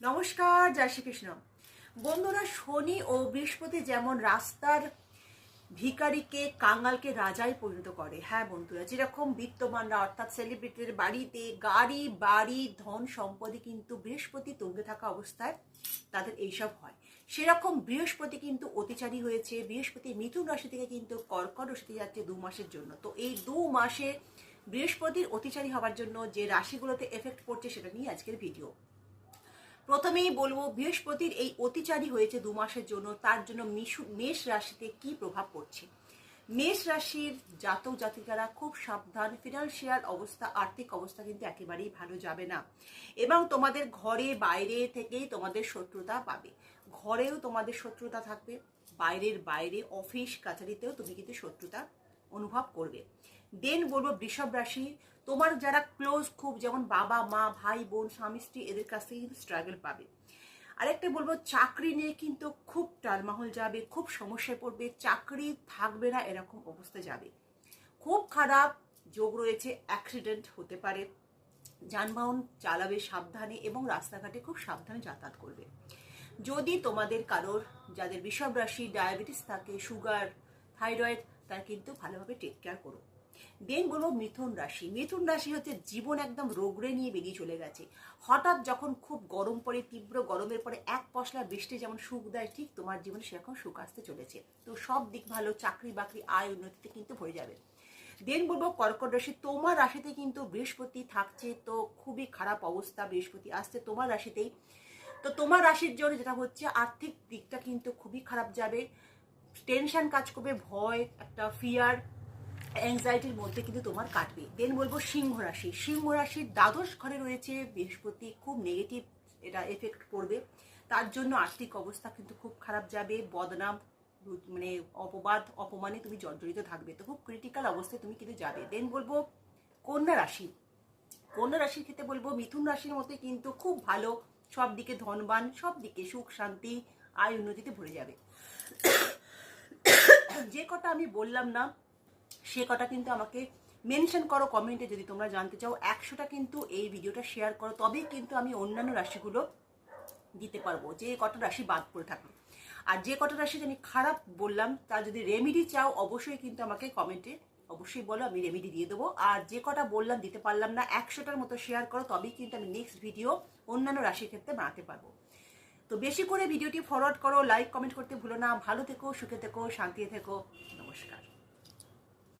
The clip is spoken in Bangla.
নমস্কার, জয় শ্রীকৃষ্ণ। বন্ধুরা, শনি ও বৃহস্পতি যেমন রাস্তার ভিখারিকে কাঙ্গালকে রাজায় পরিণত করে। হ্যাঁ বন্ধুরা, যেরকম বিত্তমানরা অর্থাৎ সেলিব্রিটির বাড়িতে গাড়ি, বাড়ি, ধন সম্পদে কিন্তু বৃহস্পতি তুঙ্গে থাকা অবস্থায় তাদের এইসব হয়। সেরকম বৃহস্পতি কিন্তু অতিচারী হয়েছে। বৃহস্পতি মিথুন রাশি থেকে কিন্তু কর্কট রাশিতে যাচ্ছে দু মাসের জন্য। তো এই দু মাসে বৃহস্পতির অতিচারী হওয়ার জন্য যে রাশিগুলোতে এফেক্ট পড়ছে সেটা নিয়ে আজকের ভিডিও প্রথমেই বলব, বৃহস্পতির এই অতিচারী হয়েছে দু মাসের জন্য, তার জন্য মেষ রাশিতে কি প্রভাব পড়ছে? মেষ রাশির জাতক জাতিকারা খুব সাবধান ফিনান্সিয়াল অবস্থা, আর্থিক অবস্থা কিন্তু একেবারেই ভালো যাবে না। এবং তোমাদের ঘরে বাইরে থেকেই তোমাদের শত্রুতা পাবে। ঘরেও তোমাদের শত্রুতা থাকবে, বাইরের বাইরে অফিস কাছারিতেও তুমি কিন্তু শত্রুতা অনুভব করবে। দেন বলব, বৃষভ রাশি তোমার যারা ক্লোজ খুব, যেমন বাবা, মা, ভাই, বোন, স্বামী, স্ত্রী, এদের কাছ থেকে কিন্তু স্ট্রাগল পাবে। আরেকটা বলব, চাকরি নিয়ে কিন্তু খুব টালমাহল যাবে, খুব সমস্যায় পড়বে, চাকরি থাকবে না, এরকম অবস্থা যাবে। খুব খারাপ যোগ রয়েছে অ্যাক্সিডেন্ট হতে পারে, যানবাহন চালাবে সাবধানে এবং রাস্তাঘাটে খুব সাবধানে যাতায়াত করবে। যদি তোমাদের কারোর, যাদের বিষব রাশি ডায়াবেটিস থাকে সুগার থাইরয়েড তার কিন্তু ভালোভাবে টেক কেয়ার করো। দেন বলব মিথুন রাশি। মিথুন রাশি হচ্ছে জীবন একদম রোগড়ে নিয়ে বেরিয়ে চলে গেছে। হঠাৎ যখন খুব গরম পড়ে, তীব্র গরমের পরে এক পশলা বৃষ্টি যেমন সুখ দেয়, ঠিক তোমার জীবনে সেরকম সুখ আসতে চলেছে। তো সব দিক ভালো, চাকরি বাকরি, আয় উন্নতিতে কিন্তু ভরে যাবে। দেন বলব কর্কট রাশি, তোমার রাশিতে কিন্তু বৃহস্পতি থাকছে, তো খুবই খারাপ অবস্থা বৃহস্পতি আসছে তোমার রাশিতেই। তো তোমার রাশির জন্য যেটা হচ্ছে, আর্থিক দিকটা কিন্তু খুবই খারাপ যাবে। টেনশন কাজ করবে, ভয়, একটা ফিয়ার অ্যাংজাইটির মধ্যে কিন্তু তোমার কাটবে। দেন বলব সিংহ রাশি। সিংহ রাশির দ্বাদশ ঘরে রয়েছে বৃহস্পতি, খুব নেগেটিভ এটা এফেক্ট পড়বে। তার জন্য আর্থিক অবস্থা কিন্তু খুব খারাপ যাবে। বদনাম মানে অপবাদ, অপমানে তুমি জর্জরিত থাকবে। তো খুব ক্রিটিক্যাল অবস্থায় তুমি কিন্তু যাবে। দেন বলব কন্যা রাশি। কন্যা রাশির ক্ষেত্রে বলব মিথুন রাশির মধ্যে কিন্তু খুব ভালো। সব দিকে ধনবান, সব দিকে সুখ, শান্তি, আয় উন্নতিতে ভরে যাবে। যে কথা আমি বললাম না সে কটা কিন্তু আমাকে মেনশন করো কমেন্টে যদি তোমরা জানতে চাও, একশোটা কিন্তু এই ভিডিওটা শেয়ার করো, তবেই কিন্তু আমি অন্যান্য রাশিগুলো দিতে পারব। যে কটা রাশি বাদ পড়ে থাকল আর যে কটা রাশি আমি খারাপ বললাম, তার যদি রেমেডি চাও, অবশ্যই কিন্তু আমাকে কমেন্টে অবশ্যই বলো, আমি রেমেডি দিয়ে দেবো। আর যে কটা বললাম, দিতে পারলাম না, একশোটার মতো শেয়ার করো, তবেই কিন্তু আমি নেক্সট ভিডিও অন্যান্য রাশির ক্ষেত্রে বানাতে পারব। তো বেশি করে ভিডিওটি ফরওয়ার্ড করো লাইক কমেন্ট করতে ভুলো না। ভালো থেকো, সুখে থেকো, শান্তিতে থেকো। নমস্কার।